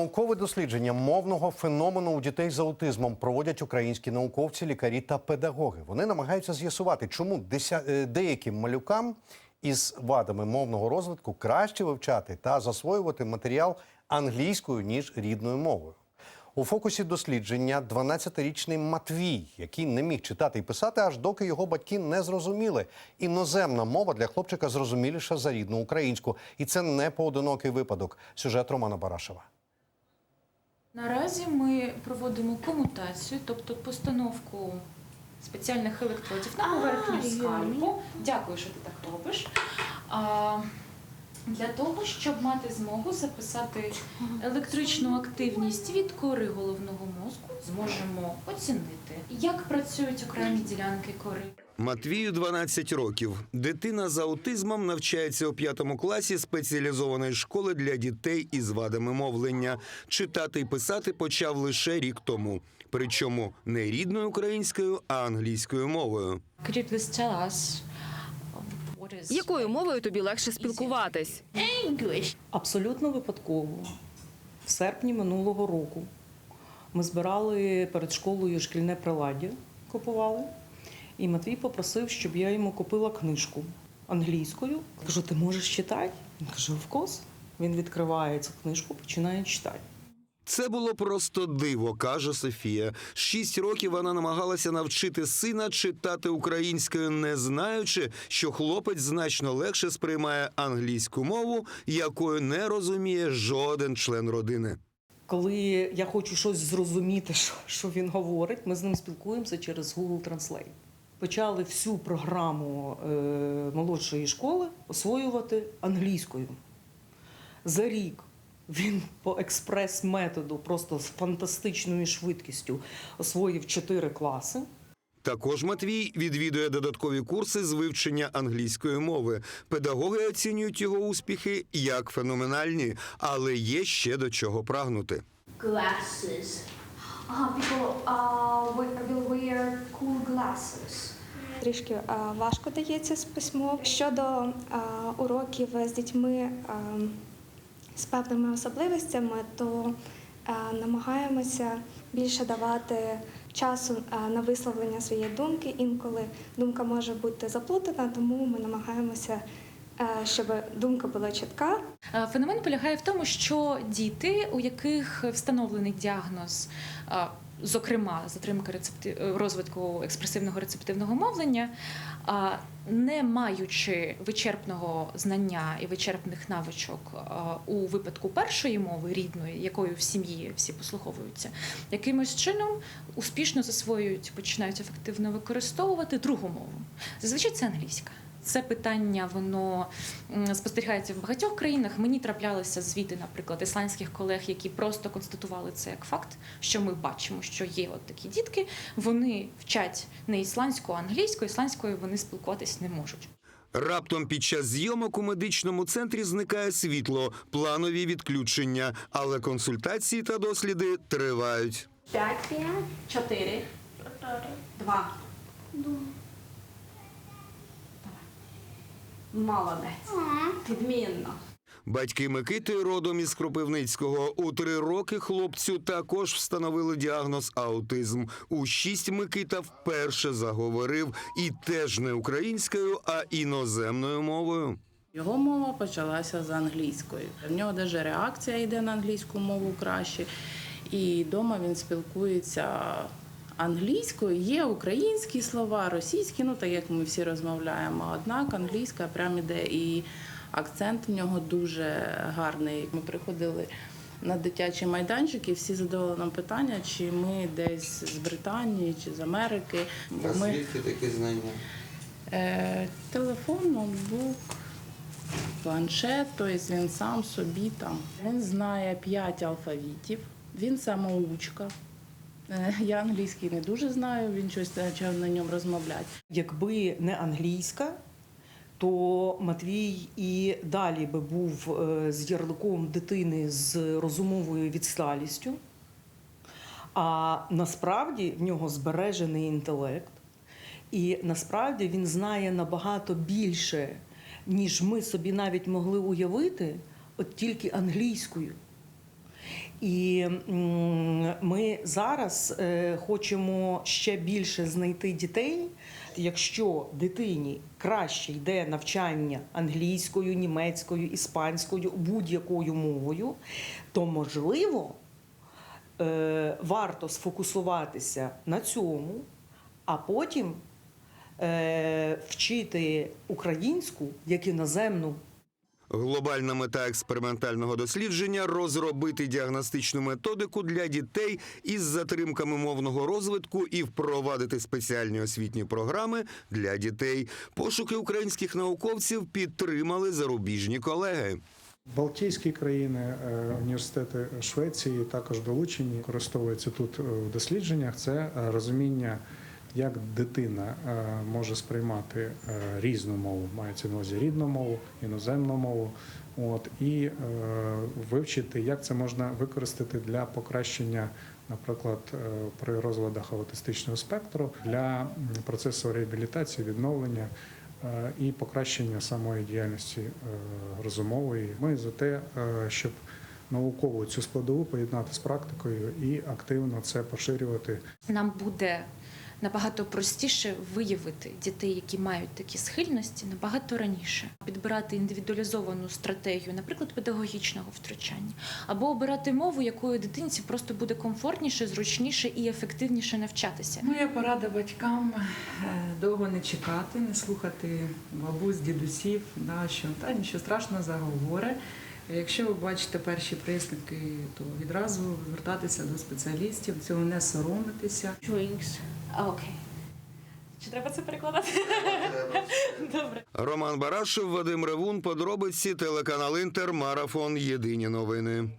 Наукове дослідження мовного феномену у дітей з аутизмом проводять українські науковці, лікарі та педагоги. Вони намагаються з'ясувати, чому е, деяким малюкам із вадами мовного розвитку краще вивчати та засвоювати матеріал англійською ніж рідною мовою. У фокусі дослідження 12-річний Матвій, який не міг читати і писати, аж доки його батьки не зрозуміли. Іноземна мова для хлопчика зрозуміліша за рідну українську, і це не поодинокий випадок. Сюжет Романа Барашева. Наразі ми проводимо комутацію, тобто постановку спеціальних електродів на поверхню скальпу. Дякую, що ти так робиш. А, для того, щоб мати змогу записати електричну активність від кори головного мозку, зможемо оцінити, як працюють окремі ділянки кори. Матвію 12 років. Дитина з аутизмом навчається у п'ятому класі спеціалізованої школи для дітей із вадами мовлення. Читати і писати почав лише рік тому. Причому не рідною українською, а англійською мовою. Could you please tell us what is Якою мовою тобі легше спілкуватись? English. Абсолютно випадково. В серпні минулого року ми збирали перед школою шкільне приладдя, купували. І Матвій попросив, щоб я йому купила книжку англійською. Кажу, ти можеш читати? Він каже, вкос. Він відкриває цю книжку, починає читати. Це було просто диво, каже Софія. Шість років вона намагалася навчити сина читати українською, не знаючи, що хлопець значно легше сприймає англійську мову, якою не розуміє жоден член родини. Коли я хочу щось зрозуміти, що, він говорить, ми з ним спілкуємося через Google Translate. Почали всю програму е, молодшої школи освоювати англійською. За рік він по експрес-методу, просто з фантастичною швидкістю освоїв чотири класи. Також Матвій відвідує додаткові курси з вивчення англійської мови. Педагоги оцінюють його успіхи як феноменальні, але є ще до чого прагнути. Glasses. Uh, people uh, will wear cool glasses. Трішки е, важко дається з письмом. Щодо е, уроків з дітьми е, з певними особливостями, то е, намагаємося більше давати часу е, на висловлення своєї думки. Інколи думка може бути заплутана, тому ми намагаємося, щоб думка була чітка. Е, Феномен полягає в тому, що діти, у яких встановлений діагноз, е, зокрема затримка е, розвитку експресивного рецептивного мовлення, е, не маючи вичерпного знання і вичерпних навичок е, у випадку першої мови рідної, якою в сім'ї всі послуховуються, якимось чином успішно засвоюють, починають ефективно використовувати другу мову. Зазвичай це англійська. Це питання воно спостерігається в багатьох країнах. Мені траплялися звіти, наприклад, ісландських колег, які просто констатували це як факт, що ми бачимо, що є от такі дітки. Вони вчать не ісландську, а англійську. Ісландською вони спілкуватись не можуть. Раптом під час зйомок у медичному центрі зникає світло, планові відключення, але консультації та досліди тривають. П'ять, п'ять. Чотири, два. Молодець. Відмінно. Батьки Микити родом із Кропивницького. У три роки хлопцю також встановили діагноз аутизм. У шість Микита вперше заговорив і теж не українською, а іноземною мовою. Його мова почалася з англійської. В нього навіть реакція йде на англійську мову краще. І вдома він спілкується англійською. Є українські слова, російські, ну так як ми всі розмовляємо. Однак англійська прям іде і акцент в нього дуже гарний. Ми приходили на дитячі майданчики, всі задавали нам питання, чи ми десь з Британії чи з Америки. Бо ми... такі знання? Е, телефон, ноутбук, планшет, тобто він сам собі там. Він знає п'ять алфавітів, він самоучка. Е, Я англійський не дуже знаю, він щось почав на ньому розмовляти. Якби не англійська, то Матвій і далі би був е, з ярликом дитини з розумовою відсталістю. А насправді в нього збережений інтелект, і насправді він знає набагато більше, ніж ми собі навіть могли уявити, от тільки англійською. І ми зараз е, хочемо ще більше знайти дітей. Якщо дитині краще йде навчання англійською, німецькою, іспанською, будь-якою мовою, то можливо е, варто сфокусуватися на цьому, а потім е, вчити українську як іноземну Глобальна мета експериментального дослідження розробити діагностичну методику для дітей із затримками мовного розвитку і впровадити спеціальні освітні програми для дітей. Пошуки українських науковців підтримали зарубіжні колеги. Балтійські країни, е, університети Швеції також долучені, використовуються тут е, в дослідженнях. Це е, розуміння, як дитина е, може сприймати е, різну мову, мається на увазі рідну мову, іноземну мову. От і е, вивчити, як це можна використати для покращення, наприклад, при розладах аутистичного спектру для процесу реабілітації, відновлення і покращення самої діяльності розумової. Ми за те, щоб наукову цю складову поєднати з практикою і активно це поширювати Нам буде набагато простіше виявити дітей, які мають такі схильності, набагато раніше, підбирати індивідуалізовану стратегію, наприклад, педагогічного втручання, або обирати мову, якою дитинці просто буде комфортніше, зручніше і ефективніше навчатися. Моя порада батькам е, довго не чекати, не слухати бабусь, дідусів, да, що та нічого страшного заговори. Якщо ви бачите перші признаки, то відразу звертатися до спеціалістів, цього не соромитися. Drinks. Okay. Чи треба це перекладати? Добре. Роман Барашев, Вадим Ревун, подробиці, телеканал Інтер, Марафон. Єдині новини.